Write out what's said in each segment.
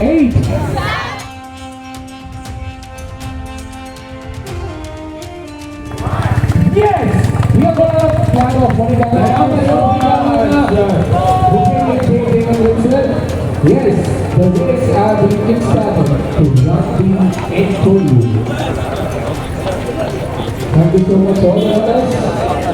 eight. Yes, we are gonna flag off Yes, the race are being started to run the eight for you. Thank you so much, all the others.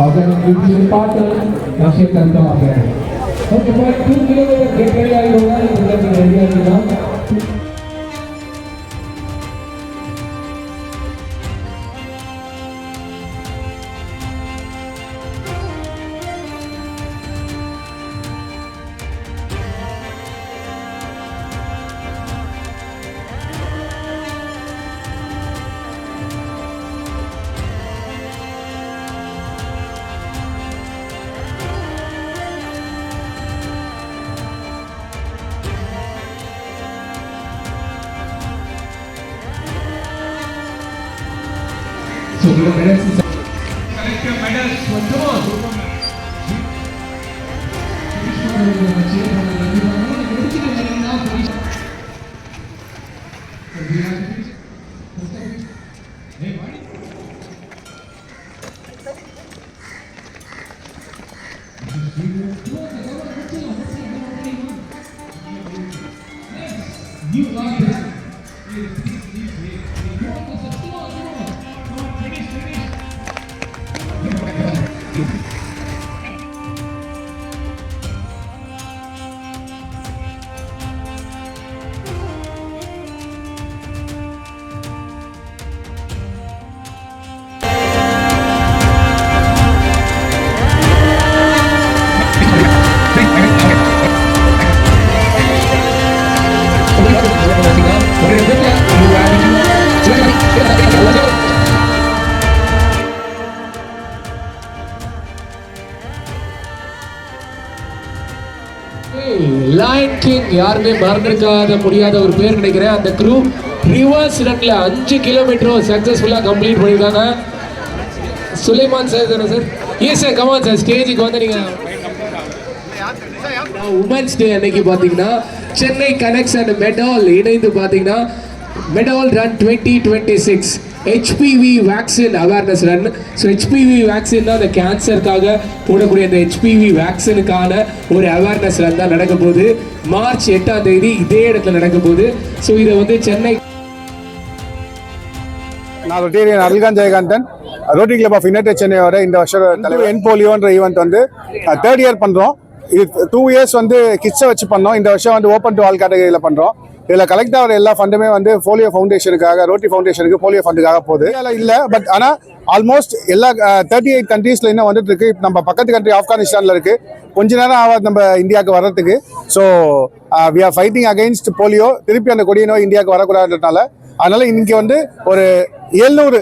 Organisation partner यहाँ से करता आता है और kilometre get ready I होगा India की नाम So give a medal to Collect your medals. But come on. Hey, buddy. New life. Sachin யாருமே மறந்துருக்காத முடியாத ஒரு பேர் நினைக்கிறேன். அந்த க்ரூ ரிவர்ஸ் ரன்ல அஞ்சு கிலோமீட்டரும் சக்ஸஸ்ஃபுல்லாக கம்ப்ளீட் பண்ணியிருக்காங்க. சுலைமான் சார் தானே sir yes sir come on sir ஸ்டேஜுக்கு வந்து நீங்கள் உமன்ஸ் டே அன்னைக்கு பார்த்தீங்கன்னா சென்னை கனெக்ட்ஸ் அண்ட் மெடால் இணைந்து பார்த்தீங்கன்னா Medall run twenty twenty six HPV vaccine awareness run so HPV vaccine தான் அந்த கேன்சருக்காக போடக்கூடிய அந்த ஹெச்பிவி வேக்சினுக்கான ஒரு அவேர்னஸ் ரன் தான் நடக்க போகுது மார்ச் எட்டாம் தேதி இதே இடத்துல நடக்க போகுது ஸோ இதை வந்து சென்னை நான் Rotarian Arulkan Jayakanthan. Rotary club of United சென்னையோட இந்த வருஷம் தலைவர் என் போலியோன்ற ஈவெண்ட் வந்து தேர்ட் இயர் பண்ணுறோம் இது டூ இயர்ஸ் வந்து கிட்ஸை வச்சு பண்ணோம். இந்த வருஷம் வந்து ஓப்பன் டு ஆல் கேட்டகரியில் பண்ணுறோம் இதில் கலெக்ட் ஆகிற எல்லா ஃபண்டுமே வந்து போலியோ ஃபவுண்டேஷனுக்காக ரோட்டி ஃபவுண்டேஷனுக்கு போலியோ ஃபண்டுக்காக போகுது. அதில் இல்லை பட் ஆனால் ஆல்மோஸ்ட் எல்லா தேர்ட்டி எயிட் கண்ட்ரீஸில் இன்னும் வந்துட்டு இருக்கு நம்ம பக்கத்து கண்ட்ரி ஆப்கானிஸ்தானில் இருக்கு. கொஞ்ச நேரம் ஆகாது நம்ம இந்தியாவுக்கு வர்றதுக்கு. So we are fighting against polio திருப்பி அந்த கொடிய நோய் இந்தியாவுக்கு வரக்கூடாதுன்றதுனால. அதனால இன்னைக்கு வந்து ஒரு எழுநூறு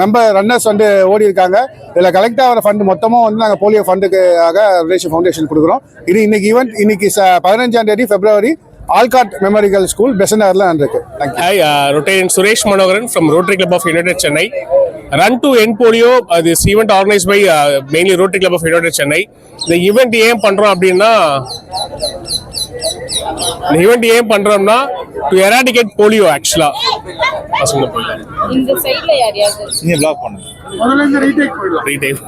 மெம்பர் ரன்னர்ஸ் வந்து ஓடி இருக்காங்க. இதில் கலெக்ட் ஆகிற ஃபண்ட் மொத்தமாக வந்து நாங்கள் போலியோ ஃபண்டுக்காக ரிலேஷன் ஃபவுண்டேஷன் கொடுக்குறோம். இது இன்னைக்கு ஈவெண்ட் இன்னைக்கு ச- பதினஞ்சாம் தேதி February Olcott memorial school uh, Rotarian Suresh Manogaran from Rotary Club of United Chennai. Run to End Polio, uh, this event organized by uh, mainly Rotary Club of United Chennai. இந்த event ஏன் பண்றோம் அப்படின்னா இந்த event ஏன் பண்றோம்னா to eradicate polio ஆக்சுவலா பசங்க இந்த சைடுல யாரையாவது நீங்க பிளாக் பண்ணுங்க retail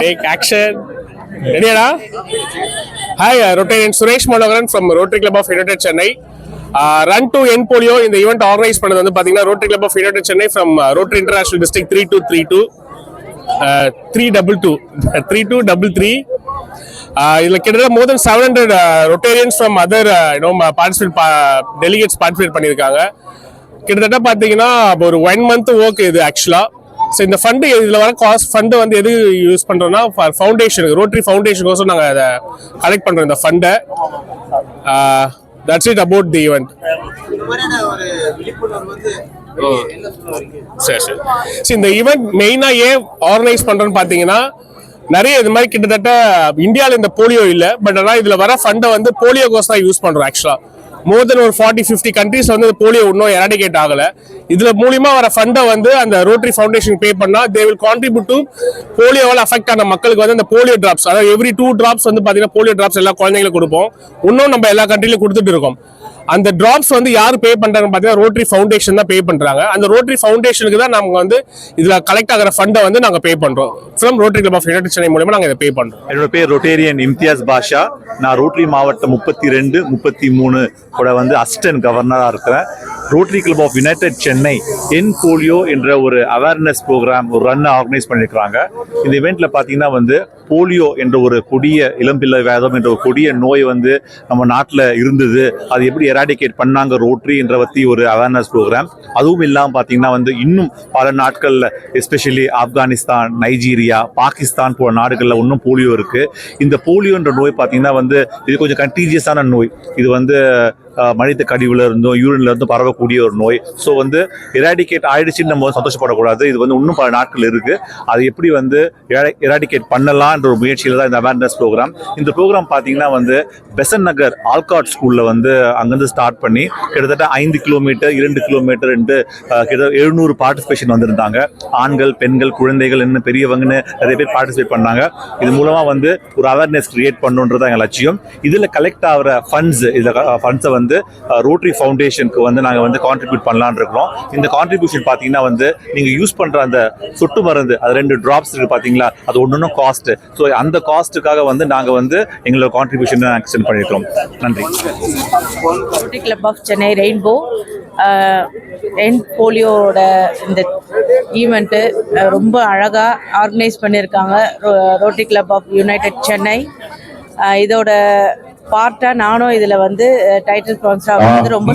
take action ரெடியாடா hi Rotarian Suresh Manoharan from Rotary club of United Chennai run to end polio இந்த ஈவெண்ட் ஆர்கனைஸ் பண்ணது வந்து பார்த்தீங்கன்னா Rotary club of United Chennai from Rotary international district three two three two three double two three two double three இதில் கிட்டத்தட்ட more than seven hundred Rotarians from other you know participate delegates participate பண்ணியிருக்காங்க. கிட்டத்தட்ட பார்த்தீங்கன்னா ஒரு one month work இது ஆக்சுவலாக so இந்த fund இதில் வர காஸ்ட் ஃபண்டு வந்து எது யூஸ் பண்ணுறோம்னா ஃபவுண்டேஷனுக்கு ரோட்டரி ஃபவுண்டேஷனுக்கோசம் நாங்கள் அதை கலெக்ட் பண்ணுறோம் இந்த ஃபண்டை that's it about the event சரி சரி. சரி இந்த ஈவெண்ட் மெயினாக ஏன் ஆர்கனைஸ் பண்ணுறோன்னு பார்த்தீங்கன்னா நிறைய இது மாதிரி கிட்டத்தட்ட இந்தியாவில் இந்த போலியோ இல்லை பட் ஆனால் இதில் வர ஃபண்டை வந்து போலியோ கோஸ் தான் யூஸ் பண்ணுறோம் ஆக்சுவலாக மோர் தென் ஒரு ஃபார்ட்டி ஃபிஃப்டி கண்ட்ரீஸ் வந்து போலியோ இன்னும் எராடிகேட் ஆகலை. இதில் மூலியமா வர ஃபண்டை வந்து அந்த ரோட்டரி ஃபவுண்டேஷன் பே பண்ணால் தே வில் கான்ட்ரிபியூட் டு போலியோவால் அஃபெக்ட் ஆன மக்களுக்கு வந்து அந்த போலியோ டிராப்ஸ் அதாவது எவ்ரி டூ டிராப்ஸ் வந்து பார்த்தீங்கன்னா போலியோ டிராப்ஸ் எல்லா குழந்தைங்களுக்கு கொடுப்போம். இன்னும் நம்ம எல்லா கண்ட்ரிலையும் கொடுத்துட்டு இருக்கோம். அந்த டிராப்ஸ் வந்து யார் பே பண்றாங்க பார்த்தீங்கன்னா ரோட்டரி ஃபவுண்டேஷன் தான் பே பண்றாங்க. அந்த ரோட்டரி ஃபவுண்டேஷனுக்கு தான் நாங்க வந்து இதுல கலெக்ட் ஆகிற ஃபண்டை வந்து நாங்க பே பண்றோம். From Rotary club of United Chennai மூலமா நாங்க இதை பே பண்றோம். என்னோட பேர் ரொட்டேரியன் இம்தியாஸ் பாஷா நான் ரோட்டரி மாவட்டம் முப்பத்தி ரெண்டு முப்பத்தி மூணு கூட வந்து அசிஸ்டன்ட் கவர்னராக இருக்கிறேன். Rotary club of United Chennai end polio என்ற ஒரு அவேர்னஸ் ப்ரோக்ராம் ஒரு ரன் ஆர்கனைஸ் பண்ணியிருக்கிறாங்க. இந்த இவெண்ட்ல பார்த்தீங்கன்னா வந்து போலியோ என்ற ஒரு கொடிய இளம்பிள்ளை வேதம் என்ற ஒரு கொடிய நோய் வந்து நம்ம நாட்டில் இருந்தது. அது எப்படி எராடிகேட் பண்ணாங்க ரோட்ரின்ற பற்றி ஒரு அவேர்னஸ் ப்ரோக்ராம் அதுவும் இல்லாமல் பார்த்தீங்கன்னா வந்து இன்னும் பல நாட்களில் எஸ்பெஷலி ஆப்கானிஸ்தான் நைஜீரியா பாகிஸ்தான் போன்ற நாடுகளில் இன்னும் போலியோ இருக்குது இந்த போலியோன்ற நோய் பார்த்தீங்கன்னா வந்து இது கொஞ்சம் கண்டீஜியஸான நோய். இது வந்து மனித கழிவுல இருந்தும் யூரின்ல இருந்தும் பரவக்கூடிய ஒரு நோய். ஸோ வந்து இராடிகேட் ஆயிடுச்சுன்னு நம்ம வந்து சந்தோஷப்படக்கூடாது. இது வந்து இன்னும் பல நாட்கள் இருக்கு. அது எப்படி வந்து இராடிகேட் பண்ணலாம்ன்ற ஒரு முயற்சியில் தான் இந்த அவேர்னஸ் ப்ரோக்ராம் இந்த ப்ரோக்ராம் பார்த்தீங்கன்னா வந்து பெசன் நகர் ஆல்காட் ஸ்கூலில் வந்து அங்கேருந்து ஸ்டார்ட் பண்ணி கிட்டத்தட்ட ஐந்து கிலோமீட்டர் இரண்டு கிலோமீட்டர் என்று கிட்ட எழுநூறு பார்ட்டிசிபேஷன் வந்திருந்தாங்க. ஆண்கள் பெண்கள் குழந்தைகள் இன்னும் பெரியவங்கன்னு நிறைய பேர் பார்ட்டிசிபேட் பண்ணாங்க. இது மூலமாக வந்து ஒரு அவேர்னஸ் கிரியேட் பண்ணுன்றது எங்கள் லட்சியம். இதில் கலெக்ட் ஆகிற ஃபண்ட்ஸ் இதில் ஃபண்ட்ஸை வந்து வந்து ரோட்டரி ஃபவுண்டேஷனுக்கு வந்து நாங்கள் வந்து கான்ட்ரிபியூட் பண்ணலான்னு இருக்கிறோம். இந்த கான்ட்ரிபியூஷன் பார்த்தீங்கன்னா வந்து நீங்கள் யூஸ் பண்ணுற அந்த சொட்டு மருந்து அது ரெண்டு ட்ராப்ஸ் இருக்குது பார்த்தீங்களா? அது ஒன்று ஒன்றும் காஸ்ட் ஸோ அந்த காஸ்ட்டுக்காக வந்து நாங்கள் வந்து எங்களோட கான்ட்ரிபியூஷன் ஆக்சன் பண்ணியிருக்கிறோம். நன்றி. Rotary club of Chennai rainbow end போலியோட இந்த ஈவெண்ட்டு ரொம்ப அழகாக ஆர்கனைஸ் பண்ணியிருக்காங்க Rotary club of United Chennai இதோட பார்ட்டாக நானும் இதில் வந்து டைட்டில் ஸ்பான்சராக வந்து ரொம்ப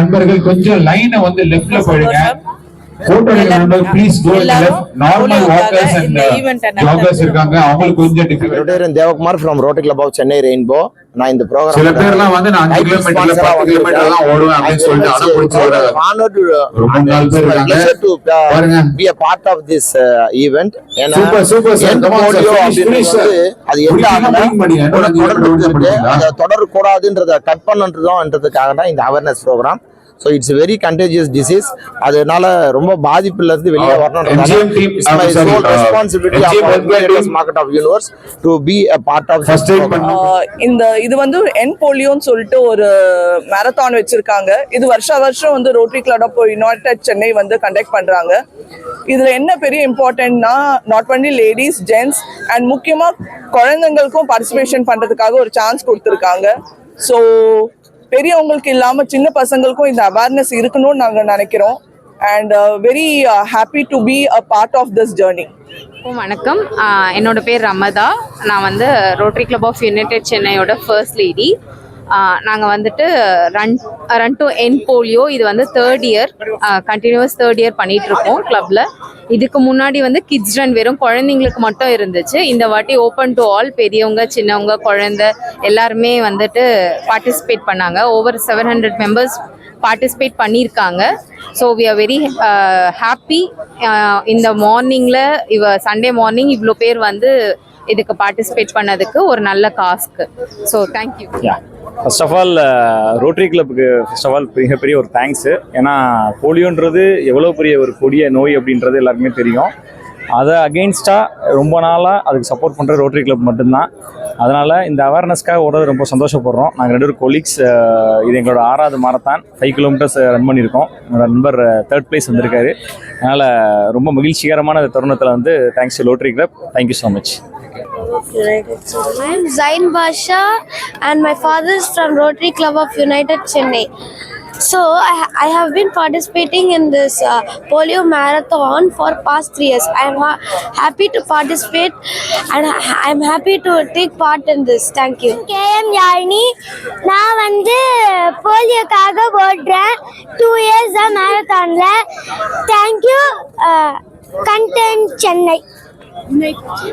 நண்பர்கள் கொஞ்சம் லைனை வந்து லெஃப்ட்ல போயிடுங்க. Devakumar from Rotary club of Chennai rainbow நான் இந்த ப்ரோக்ராம் சில பேர்லாம் வந்து நான் அஞ்சு கிலோமீட்டர்ல ஓடுவேன் சொல்லிட்டு அடம் பிடிச்சு ஒரு ரொம்ப நாலு பேர் இருக்காங்க. பாருங்க. Be a part of this uh, event ஏன்னா Super, super, sir. end Come on, sir. polio Finish, அப்படின்றது finish, sir. வந்து அது எந்த. பண்ணுறீங்களா? அதை தொடரக்கூடாதுன்றத கட் பண்ணுன்றதுன்றதுக்காக தான் இந்த awareness programme so it's very contagious disease அதனால ரொம்ப பாதிப்புல இருந்து வெளியே வரணும்ன்றதால MGM team, it's my sorry, sole uh, responsibility market of universe to be a part of இந்த இது வந்து என் போலியோன்னு சொல்லிட்டு ஒரு மேரத்தான் வச்சிருக்காங்க. இது வருஷா வருஷம் வந்து rotary club of united Chennai வந்து கண்டக்ட் பண்றாங்க. இதுல என்ன பெரிய இம்பார்ட்டன்ட்னா not only ladies gents and முக்கியமா குழந்தைங்களுக்கும் பார்ட்டிசிபேஷன் பண்றதுக்காக ஒரு சான்ஸ் கொடுத்துருக்காங்க. ஸோ பெரியவங்களுக்கு இல்லாமல் சின்ன பசங்களுக்கும் இந்த அவேர்னஸ் இருக்கணும்னு நாங்கள் நினைக்கிறோம். And very happy to be a part of this journey வணக்கம். என்னோட பேர் ரமதா. நான் வந்து ரோட்டரி கிளப் ஆஃப் யுனைடெட் சென்னையோட ஃபர்ஸ்ட் லேடி நாங்கள் வந்துட்டு run run to end polio இது வந்து third year continues third year பண்ணிட்டு இருக்கோம் கிளப்ல இதுக்கு முன்னாடி வந்து கிட்ஸ் ரன் வெறும் குழந்தைங்களுக்கு மட்டும் இருந்துச்சு. இந்த வாட்டி ஓப்பன் டு ஆல் பெரியவங்க சின்னவங்க குழந்தை எல்லாருமே வந்துட்டு பார்ட்டிசிபேட் பண்ணாங்க. Over seven hundred members participate பண்ணியிருக்காங்க. So we are very happy இந்த மார்னிங்கில் இவ சண்டே மார்னிங் இவ்வளோ பேர் வந்து இதுக்கு பார்ட்டிசிபேட் பண்ணதுக்கு ஒரு நல்ல காஸ்க்கு so thank you first of all rotary கிளப்புக்கு first of all மிகப்பெரிய ஒரு தேங்க்ஸு ஏன்னா போலியோன்றது எவ்வளோ பெரிய ஒரு கொடிய நோய் அப்படின்றது எல்லாருக்குமே தெரியும். அதை அகெயின்ஸ்டாக ரொம்ப நாளாக அதுக்கு சப்போர்ட் பண்ணுற ரோட்டரி கிளப் மட்டும்தான். அதனால் இந்த அவேர்னஸ்க்காக ஓடுறது ரொம்ப சந்தோஷப்படுறோம். நாங்கள் ரெண்டு பேரும் கொலீக்ஸ் uh, இது எங்களோட ஆறாவது மாரத்தான் ஃபைவ் கிலோமீட்டர்ஸ் ரன் பண்ணியிருக்கோம். என்னோட நண்பர் தேர்ட் பிளேஸ் வந்திருக்காரு. அதனால் ரொம்ப மகிழ்ச்சிகரமான தருணத்தில் வந்து thanks to rotary club thank you so much I'm Zain Basha and my father is from Rotary Club of United Chennai. So I, ha- I have been participating in this uh, polio marathon for past three years. I am ha- happy to participate and I am happy to take part in this. Thank you. K M Yazhini வந்து போலியோக்காக ஓடுறேன் two years தான் மேரத்தானில் thank you Chennai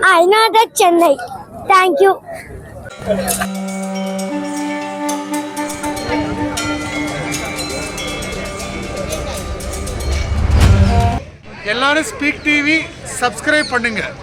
ஆ united Chennai thank you எல்லாரும் speak TV subscribe பண்ணுங்கள்